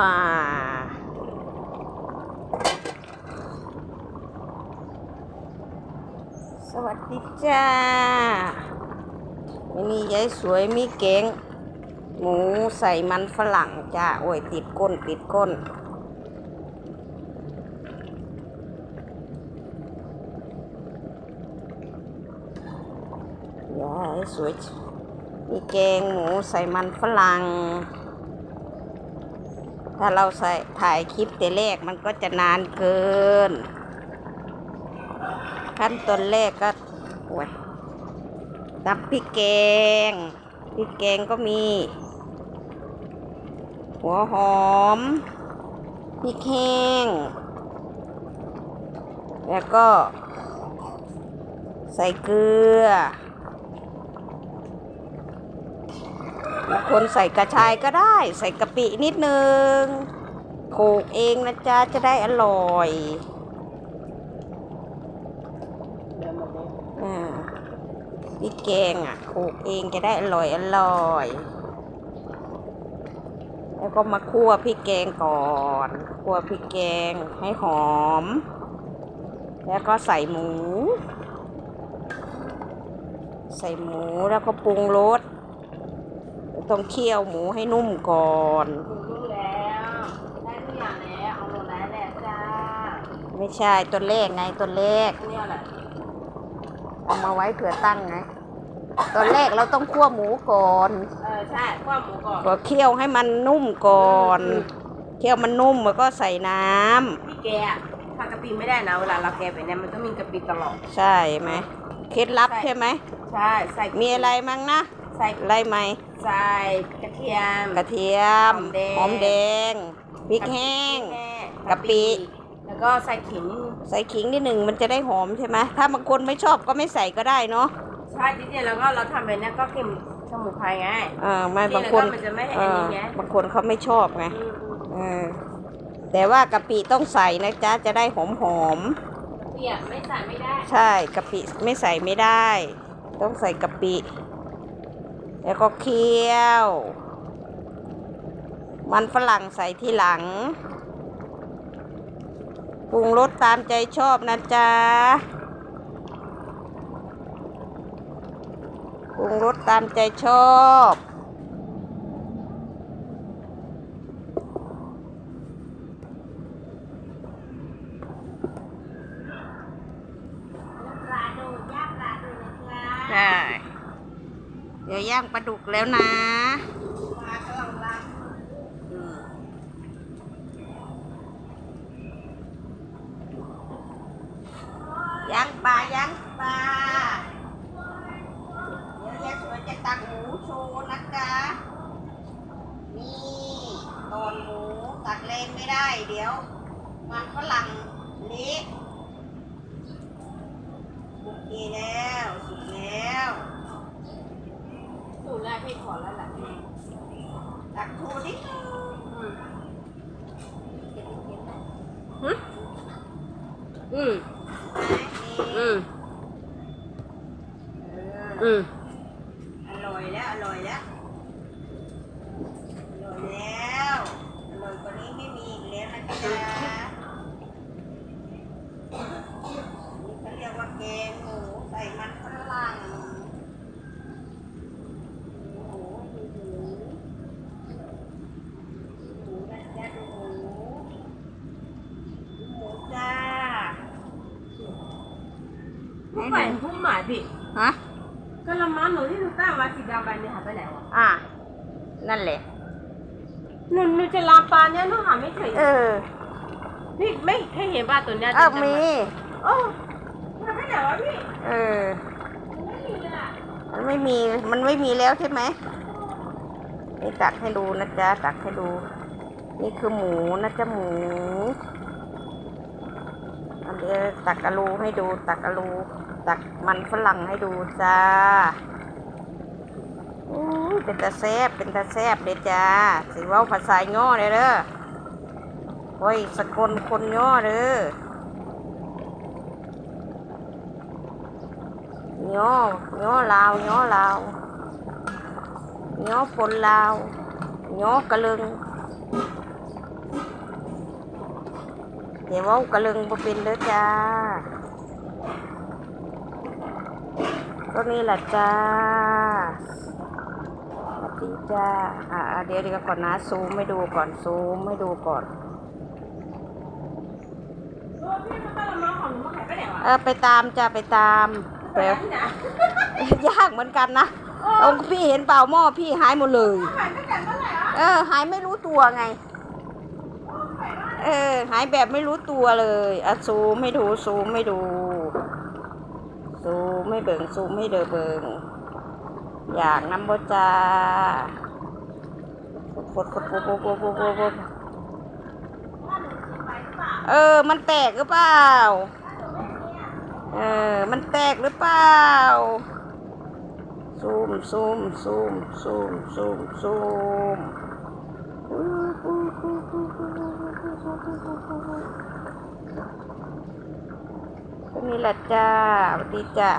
อ่าสวัสดีจ้าวันนี้ยายสวยมีเก่งหมูใส่มันฝรั่งจ้า โอ้ย ติดก้น ติดก้น ยายสวยมีแกงหมูใส่มันฝรั่ง ถ้าเราใส่ถ่ายคลิปแต่แรกมันก็จะนานเกิน ขั้นตอนแรกก็โอ้ยตับพริกแกงพริกแกงก็มี หัวหอมพริกแห้ง แล้วก็ใส่เกลือ บางคนใส่กระชายก็ได้ ใส่กะปินิดนึงโขกเองนะจ๊ะ จะได้อร่อยอ่าพริกแกงอะโขกเองจะได้อร่อยอร่อย แล้วก็มาคั่วพริกแกงก่อนคั่วพริกแกงให้หอม แล้วก็ใส่หมู ใส่หมูแล้วก็ปรุงรส ต้องเคี่ยวหมูให้นุ่มก่อนรู้แล้วได้ทุกอย่างแล้วเอาหมดแล้วแหละจ้าไม่ใช่ตัวเลขไงตัวเลขเนี่ยแหละเอามาไว้เผื่อตั้งไงตัวเลขเราต้องคั่วหมูก่อน เออใช่ข้าวหมูก่อนก็เคี่ยวให้มันนุ่มก่อน เคี่ยวมันนุ่มแล้วก็ใส่น้ำพี่แกอะทานกะปิไม่ได้นะเวลาเราแกไปเนี่ยมันต้องมีกะปิตลอด ใช่ไหม เคล็ดลับใช่ไหม ใช่ ใส่ มีอะไรมั้งนะ ใส่อะไรไหมใส่กระเทียม กระเทียมหหออมมแด แดงงพริกแห้ง พริแห้งกะปิ แล้วก็ใส่ขิงนิดนึงใส่ขิงนิดหนึ่งมันจะได้หอมใช่ไหมถ้าบางคนไม่ชอบก็ไม่ใส่ก็ได้เนาะใช่จริงๆแล้วก็เราทำไปเนี่ยก็เค็มสมุนไพรไง อ่าไม่นี่บางคนแล้วก็มันจะไม่ให้เออันนี้อไง บางคนเขาไม่ชอบไงอืมเออแต่ว่ากะปิต้องใส่นะจ๊ะจะได้หอมหอมเปียกไม่ใส่ไม่ได้ๆใช่กะปิไม่ใส่ไม่ได้ ต้องใส่กะปิ แล้วก็เคี่ยว มันฝรั่งใส่ที่หลัง ปรุงรสตามใจชอบนะจ๊ะ ปรุงรสตามใจชอบ ใช่ เดี๋ยวย่างปลาดุกแล้วนะย่างปลาย่างปลาเดี๋ยวยายสวยจะตักหมูโชว์นะจ๊ะนี่ตอนหมูตักเล่นไม่ได้เดี๋ยว มันฝรั่งเละโอเคแล้วสุก แล้วสูตรแรกพี่ขอแล้วแหละตักโชว์นิดนึงอืมอืมอือืม มอืม อร่อยแล้ว อร่อยแล้ว อร่อยแล้ว อร่อยกว่านี้ไม่มีอีกแล้วนะจ๊ะนี่เขาเรียกว่าแกงหมูใส่มันฝรั่งหมูดูหมูหมูนะจ๊ะดูหมูดูหมูจ้า ผู้ใหม่ผู้หมายพี่ฮะกะละมังหนูที่หนูตั้งไว้สีดำไปเนี่ยหายไปไหนวะอะนั่นแหละหนูหนูจะลามปลาเนี่ยหนูหาไม่เจอเออพี่ไม่เคยเห็นปลาตัวเนี้ยเออดำๆมีโอ้หายไปไหนวะพี่เออไม่มีเลยอะมันไม่มีมันไม่มีแล้วใช่ไหมนี่ตักให้ดูนะจ๊ะตักให้ดู นี่คือหมูนะจ๊ะหมูอันเดี๋ยวตักอะลูให้ดูตักอะลูตักมันฝรั่งให้ดูจ้าอู้เป็นตาแซบเป็นตาแซบเด้จ้าสิเว่าภาษาย่อเลยเด้อโอ้ยสกลคนย่อเด้อย่อย่อลาวย่อลาวย่อปนลาวย่อกระลึง อย่าเว่ากระลึงบ่เป็นเด้อจ้า ก็นี่แหละจ้าสวัสดีจ้า อ่าเดี๋ยวเดี๋ยวก่อนนะ ซูมไม่ดูก่อน ซูมไม่ดูก่อนเออพี่มันตะละมังของหนูมาขายไปไหนวะเออไปตามจ้าไปตามเดี๋ยวที่ไหนยากเหมือนกันนะเอาพี่เห็นเปล่าหม้อพี่หายหมดเลยขายตั้งแต่เมื่อไหร่อะเออหายไม่รู้ตัวไง เออ หายแบบไม่รู้ตัวเลยอะซูไม่ดูซูไม่ดู ซูไม่เบิงซูไม่เดือเบิงอยากน้ำบจาคตรโคตคตรโคตรโคตเออ มันแตกหรือเปล่า เออ มันแตกหรือเปล่า ซูมซูมซูมซูมซูมซูม นี่แหละจ้าสวัสดีจ้า